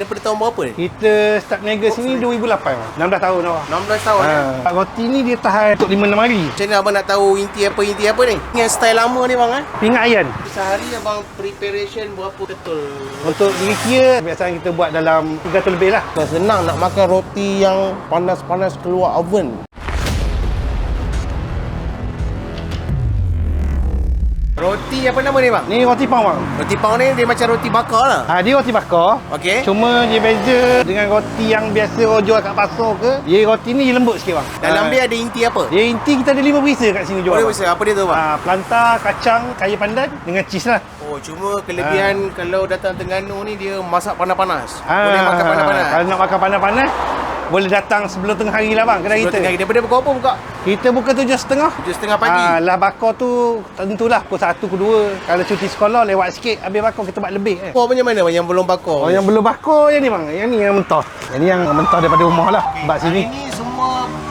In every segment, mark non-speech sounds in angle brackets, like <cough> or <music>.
Daripada tahun berapa ni? Kita start niaga sini 2008 bang. 16 tahun dah. 16 tahun ha. Ha. Roti ni dia tahan untuk 5-6 hari. Macam mana abang nak tahu inti apa inti apa ni? Yang style lama ni bang eh? Pingat ayan. Sehari abang preparation berapa betul? Untuk kira-kira biasanya kita buat dalam 300 lebih lah. Senang nak makan roti yang panas-panas keluar oven. Roti apa nama ni bang? Ni roti pang bang. Roti pang ni dia macam roti bakar lah. Ha, dia roti bakar. Okey. Cuma dia beza dengan roti yang biasa orang jual kat pasar ke. Dia roti ni lembut sikit bang. Dalam Ha. dia ada inti apa? Dia inti kita ada 5 perisa kat sini jual. Bang. bisa apa dia tu bang? Ha, pelanta, kacang, kaya pandan dengan cheese lah. Oh cuma kelebihan kalau datang Terengganu ni dia masak panas-panas. Ha, Boleh makan panas-panas. Kalau nak makan panas-panas, boleh datang sebelum tengah hari lah bang kedai Sebelum kita. tengah hari. Daripada pukul apa buka? Kita buka tujuh setengah. Tujuh setengah pagi. Ah, lah bakar tu tentulah pukul satu ke dua. Kalau cuti sekolah lewat sikit habis bakar kita buat lebih eh. Oh macam mana yang belum bakar? Oh yang belum bakar yang ni bang. Yang ni yang mentah. Yang ni yang mentah daripada rumah lah. Okey, Sebab sini. Hari ni semua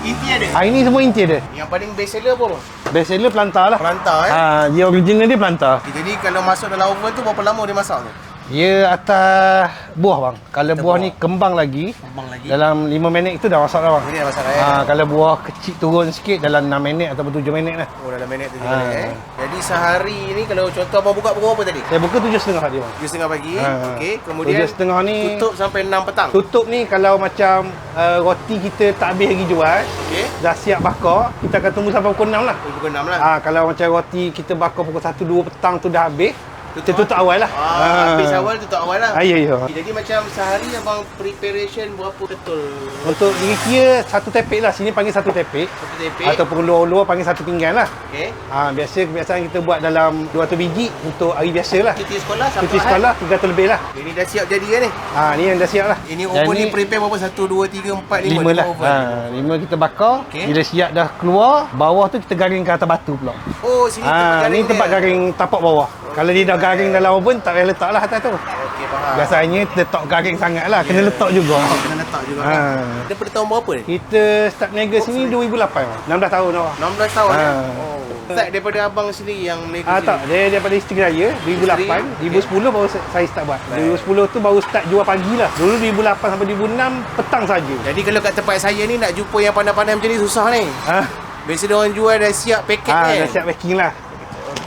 inti ada. Hari ni semua inti dia. Yang paling best seller apa bang? Best seller plantar lah. Pelantar eh. Ah, dia original dia plantar. Okay, jadi kalau masuk dalam oven tu berapa lama dia masak tu? Dia atas buah bang. Kalau buah, buah. ni kembang lagi, Kembang lagi. dalam 5 minit itu dah masak dah bang. Ini dah masak dah eh. Ah, kalau buah kecil turun sikit dalam 6 minit ataupun 7 minit lah. Oh dalam minit tu Ah. juga eh. Jadi sehari ni kalau contoh abang buka pukul apa tadi? Saya buka 7 setengah tadi bang. 7.30 pagi. Ah. Okey, kemudian Tujuh setengah ni tutup sampai 6 petang. Tutup ni kalau macam uh, roti kita tak habis lagi jual, Okey. dah siap bakar, kita akan tunggu sampai pukul 6 lah. Pukul 6 lah. Ha, kalau macam roti kita bakar pukul 1 2 petang tu dah habis, kita tutup awal lah. Ah, habis awal tutup awal lah. Ah, ya ya. Okay, jadi macam sehari abang preparation berapa betul? Untuk kira-kira satu tepek lah. Sini panggil satu tepek. Satu tepek. Ataupun luar-luar panggil satu pinggan lah. Okey. Ha, biasa kebiasaan kita buat dalam 200 biji untuk hari biasa lah. Cuti sekolah Sabtu Cuti sekolah 300 lebih lah. Ini dah siap jadi kan ni? Ha, ni yang dah siap lah. Ini Dan oven ni prepare berapa? 1, 2, 3, 4, 5, lima lah. Ha, lima kita bakar. Okey. Bila siap dah keluar, bawah tu kita garing ke atas batu pula. Oh, sini tempat Ha, garing ni tempat garing tapak bawah. Kalau dia dah garing dalam oven, tak payah letak lah atas tu. Okey, faham. Biasanya letak garing sangat lah. Kena Ya. letak juga. Oh, kena letak juga. Ha. kan? Daripada tahun berapa ni? Kita start niaga sini 2008. bang. 16 tahun dah. 16 tahun Ha. ha. Oh. Start daripada abang sendiri yang meniaga Ah sini? tak, dia daripada Isteri Raya 2008, Isteri, 2010 baru sa- saya start buat. Baik. 2010 tu baru start jual pagi lah. Dulu 2008 sampai 2006 petang saja. Jadi kalau kat tempat saya ni nak jumpa yang pandai-pandai macam ni susah ni. Ha, Biasa dia orang jual dah siap paket ha kan? dah siap packing lah.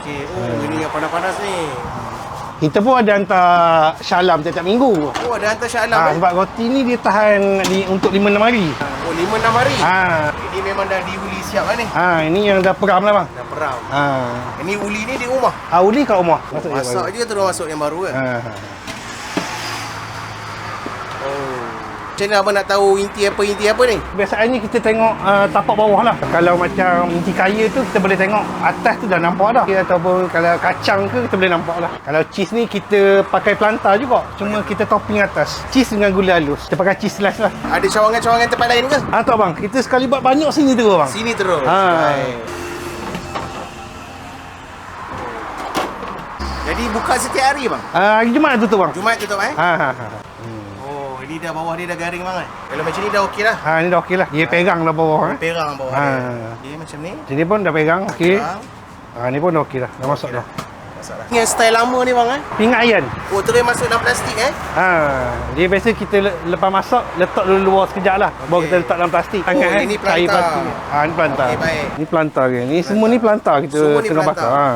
Okey. Oh, ini yang panas-panas ni. Kita pun ada hantar syalam tiap-tiap minggu. Oh, ada hantar Shah Alam Ha, eh? sebab roti ni dia tahan di, untuk 5-6 hari. Oh, 5-6 hari. Ha, Ini memang dah diuli siap kan ni? ha, ini yang dah peram lah bang. Dah peram. Ha. Ini uli ni di rumah. Ah, uli kat rumah. Masuk je Masak je terus masuk yang baru kan? Ha. Oh. Macam mana abang nak tahu inti apa inti apa ni? Biasanya kita tengok uh, tapak bawah lah. Kalau macam inti kaya tu kita boleh tengok atas tu dah nampak dah. Ataupun kalau kacang ke kita boleh nampak lah. Kalau cheese ni kita pakai plantar juga. Cuma kita topping atas. Cheese dengan gula halus. Kita pakai cheese slice lah. Ada cawangan-cawangan tempat lain ke? Ah tak bang, kita sekali buat banyak sini tu bang. Sini terus. Ha. Jadi buka setiap hari bang? Ah, hari Jumaat tu tu bang. Jumaat tutup eh? Ha ha ha. Oh, ini dah bawah dia dah garing banget. Kalau macam ni dah okey lah. Ha ni dah okey lah. Dia pegang lah bawah eh. Perang bawah Ha. dia. Macam ni. Sini pun dah pegang okey. Perang. Ha ni pun dah okey dah. Dah masuk dah. Masalah. Yang style lama ni bang eh? Pingat ayan. Oh, terus masuk dalam plastik eh? Ha, dia biasa kita le- lepas masak letak dulu luar sekejap lah. Baru Okey. kita letak dalam plastik. Oh, ini plantar. Kayu plastik. Ha, ni plantar. Okey, baik. Ni plantar ke. Ni semua ni plantar kita Semua ni tengah plantar. bakar. Ha.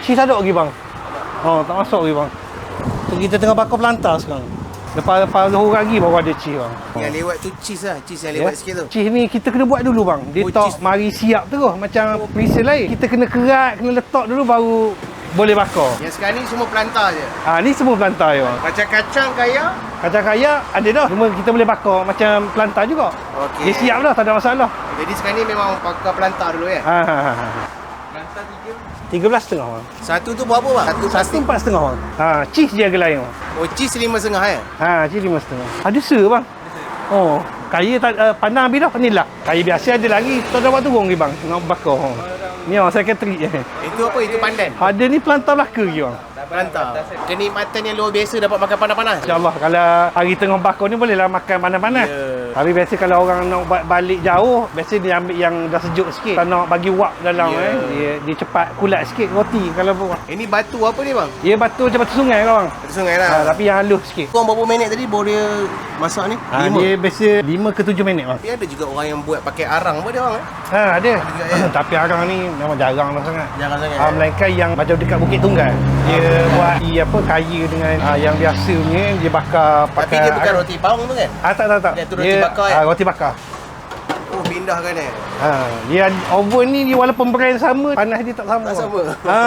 Cheese ada lagi bang. Oh, tak masuk lagi bang. So, kita tengah bakar plantar sekarang. Lepas lepas zuhur lagi baru ada cheese bang. Yang lewat tu cheese lah. Cheese yang Ya. lewat sikit tu. Cheese ni kita kena buat dulu bang. Dia Oh, tak cheese. mari siap terus macam perisa lain. Kita kena kerat, kena letak dulu baru boleh bakar. Yang sekarang ni semua plantar je. Ha, ni semua plantar je bang. Macam kacang kaya. Kacang kaya ada dah. Cuma kita boleh bakar macam plantar juga. Okey. Dia siap dah, tak ada masalah. Jadi sekarang ni memang pakai plantar dulu ya. Ha ha ha. Tiga. Tiga belas setengah bang. Satu tu berapa bang? Satu Satu plastik. empat setengah bang. Ha, cheese dia harga lain bang. Oh, cheese lima setengah ya? Ha, cheese lima setengah. Ada se bang. Oh, kaya tak uh, pandang habis dah. Ni lah. Kaya biasa ada lagi. Tak dapat turun lagi bang. Tengok bakar. Oh. Ni orang secretary je. Itu apa? Itu pandan. Ada ni plantar belaka lagi bang. Plantar. Kenikmatan yang luar biasa dapat makan panas-panas. InsyaAllah kalau hari tengah bakar ni bolehlah makan panas-panas. Ya. Tapi biasa kalau orang nak buat balik jauh, biasa dia ambil yang dah sejuk sikit. Tak nak bagi wak dalam Ya. eh. Dia, dia cepat kulat sikit roti kalau buat. Ini batu apa ni bang? Dia batu macam batu sungai kau bang. Dari sungai lah. Ha, tapi yang halus sikit. Kau berapa minit tadi baru dia masak ni? Ha, Lima. dia biasa 5 ke 7 minit bang. Tapi ada juga orang yang buat pakai arang apa dia bang eh? Ha, ada. juga, ya. <coughs> tapi arang ni memang jarang lah sangat. Jangan sangat. Ah, melainkan yang macam dekat Bukit Tunggal. Dia buat i apa kaya dengan ah, yang biasa punya dia bakar Tapi pakai dia bukan roti paung tu kan? Ah tak tak tak. Dia tu roti bakar, eh? Ah, roti bakar. Oh pindah kan eh? Ha, dia oven ni dia walaupun brand sama, panas dia tak sama. Tak sama. Ha,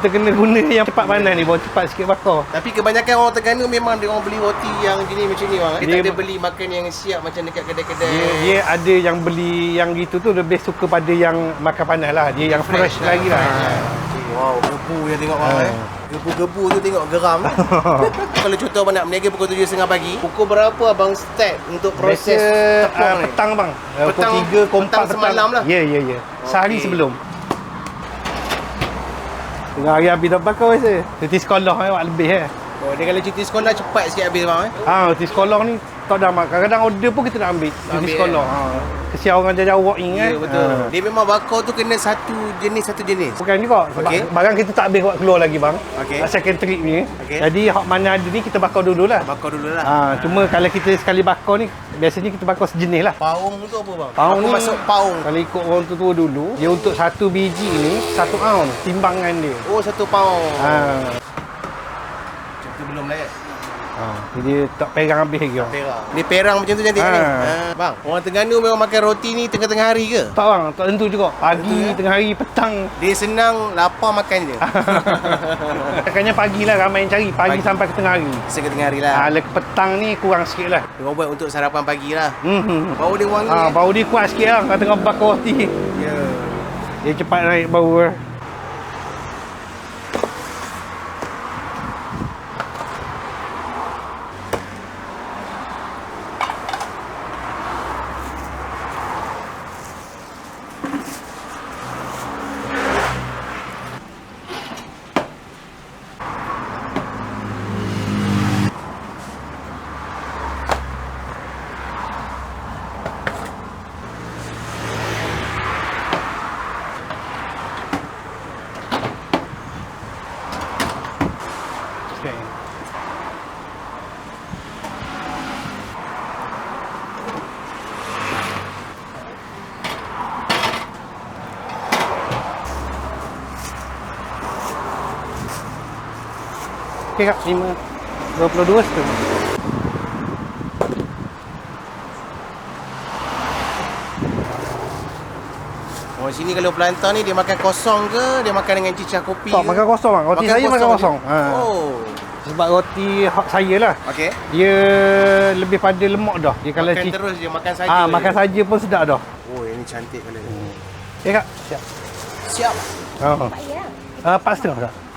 kita kena guna yang cepat panas ni, baru cepat sikit bakar. Tapi kebanyakan orang Terengganu memang dia orang beli roti yang jenis macam ni bang. Dia, Dia- tak ada beli makan yang siap macam dekat kedai-kedai. Dia, dia ada yang beli yang gitu tu lebih suka pada yang makan panas lah. Dia yang fresh, lagi lah. Wow, gebu yang tengok bang Ha. eh. Gebu-gebu tu tengok geram. <laughs> Kalau contoh abang nak berniaga pukul 7.30 pagi, pukul berapa abang start untuk proses Biasa tepung uh, ni? petang bang. Uh, Petang- pukul 3, pukul 4 petang semalam lah? Ya, ya, ya. Sehari Okey. sebelum. Tengah hari habis tak bakar biasa. Cuti sekolah eh, buat lebih eh. Oh, dia kalau cuti sekolah cepat sikit habis bang eh. Ha, cuti sekolah ni tak ada mak. Kadang-kadang order pun kita nak ambil. Cuti Ambil, sekolah. Ha. Kesian orang jauh-jauh walk in Ya kan. betul. Ha. Dia memang bakar tu kena satu jenis satu jenis. Bukan juga sebab Okey. barang kita tak habis buat keluar lagi bang. Okay. Second trip ni. Okey. Jadi hak mana ada ni kita bakar dulu lah. Bakar dulu lah. Ha, cuma kalau kita sekali bakar ni biasanya kita bakar sejenis lah. Paung tu apa bang? Paung Aku ni masuk paung. Kalau ikut orang tua dulu, dia untuk satu biji ni satu ounce timbangan dia. Oh satu paung. Ha. Kita belum layak. Ha. Jadi tak pegang habis lagi. bang. Perang. Dia perang macam tu cantik Ha. ni. Ha. Bang, orang Terengganu memang makan roti ni tengah-tengah hari ke? Tak bang, tak tentu juga. Pagi, Tentu, ya? tengah hari, petang. Dia senang lapar makan je. <laughs> Makanya pagi lah ramai yang cari. Pagi, Pagi. sampai ke tengah hari. Setengah hari Ha, lah. le- petang ni kurang sikit lah. Dia buat untuk sarapan pagi lah. Hmm. Bau dia wangi. Ha, eh. bau dia kuat sikit lah. Kalau tengah bakar roti. Ya. Dia cepat naik bau lah. Okay. Okey kak, 5 22 tu. Orang sini kalau pelantar ni dia makan kosong ke dia makan dengan cicah kopi Tak, ke? makan kosong bang. Roti saya makan je? kosong. Ha. Oh. Sebab roti hak saya lah. Okey. Dia lebih pada lemak dah. Dia kalau makan ci- terus je makan saja. Ah, je. makan saja pun sedap dah. Oh, ini cantik kali ni. Ya kak? Siap. Siap. Oh. Ah, empat setengah kak.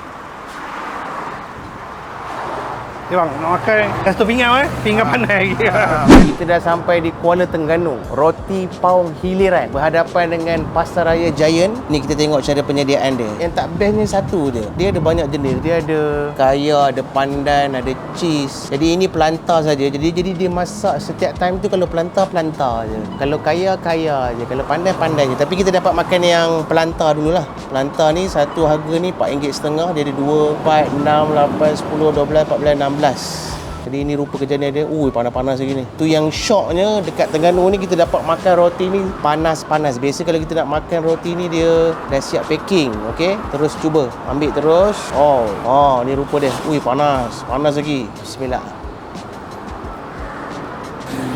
Ya bang, nak makan kat situ pinggan eh? Pinggan panas lagi. <laughs> Kita dah sampai di Kuala Terengganu. Roti Paung Hiliran Berhadapan dengan Pasar Raya Giant. Ni kita tengok cara penyediaan dia. Yang tak bestnya satu je. Dia ada banyak jenis. Dia ada kaya, ada pandan, ada cheese. Jadi ini pelantar saja. Jadi jadi dia masak setiap time tu Kalau pelantar, pelantar je. Kalau kaya, kaya je. Kalau pandan, pandan je. Tapi kita dapat makan yang pelantar dululah. Pelantar ni satu harga ni RM4.5 Dia ada 2, 4, 6, 8, 10, 12, 14, 16 jadi ini rupa kejadian dia. Ui, panas-panas lagi ni. Tu yang shocknya dekat Terengganu ni kita dapat makan roti ni panas-panas. Biasa kalau kita nak makan roti ni dia dah siap packing. Okey. Terus cuba. Ambil terus. Oh. Oh, ni rupa dia. Ui, panas. Panas lagi. Bismillah.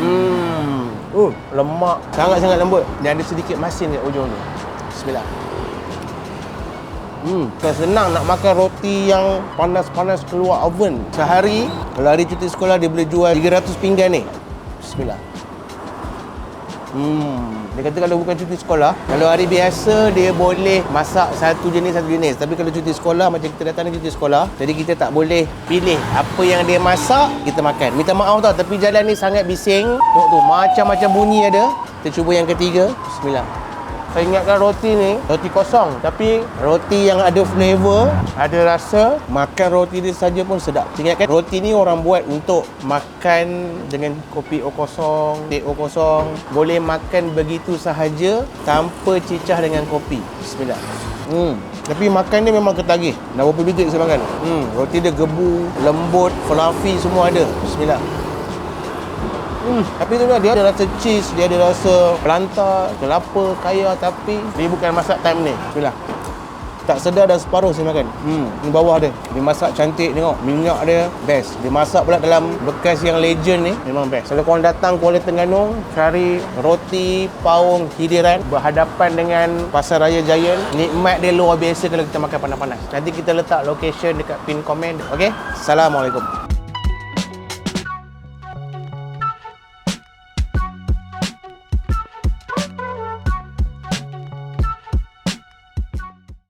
Hmm. Uh, lemak. Sangat-sangat lembut. Dan ada sedikit masin kat ujung ni. Bismillah. Hmm, tak senang nak makan roti yang panas-panas keluar oven. Sehari, kalau hari cuti sekolah dia boleh jual 300 pinggan ni. Bismillah. Hmm, dia kata kalau bukan cuti sekolah, kalau hari biasa dia boleh masak satu jenis satu jenis. Tapi kalau cuti sekolah macam kita datang ni cuti sekolah, jadi kita tak boleh pilih apa yang dia masak, kita makan. Minta maaf tau, tapi jalan ni sangat bising. Tengok tu, macam-macam bunyi ada. Kita cuba yang ketiga. Bismillah. Saya ingatkan roti ni roti kosong tapi roti yang ada flavor, ada rasa, makan roti dia saja pun sedap. Saya ingatkan roti ni orang buat untuk makan dengan kopi O kosong, teh O kosong. Boleh makan begitu sahaja tanpa cicah dengan kopi. Bismillah. Hmm. Tapi makan dia memang ketagih. Dah berapa biji saya makan? Hmm. Roti dia gebu, lembut, fluffy semua ada. Bismillah. Hmm. Tapi tu lah, dia ada rasa cheese, dia ada rasa pelanta, kelapa, kaya tapi dia bukan masak time ni. Bismillah. Tak sedar dah separuh saya makan. Hmm, ni bawah dia. Dia masak cantik tengok. Minyak dia best. Dia masak pula dalam bekas yang legend ni memang best. Kalau korang datang Kuala Terengganu, cari roti paung hidiran berhadapan dengan Pasar Raya Giant. Nikmat dia luar biasa kalau kita makan panas-panas. Nanti kita letak location dekat pin komen. Okey? Assalamualaikum.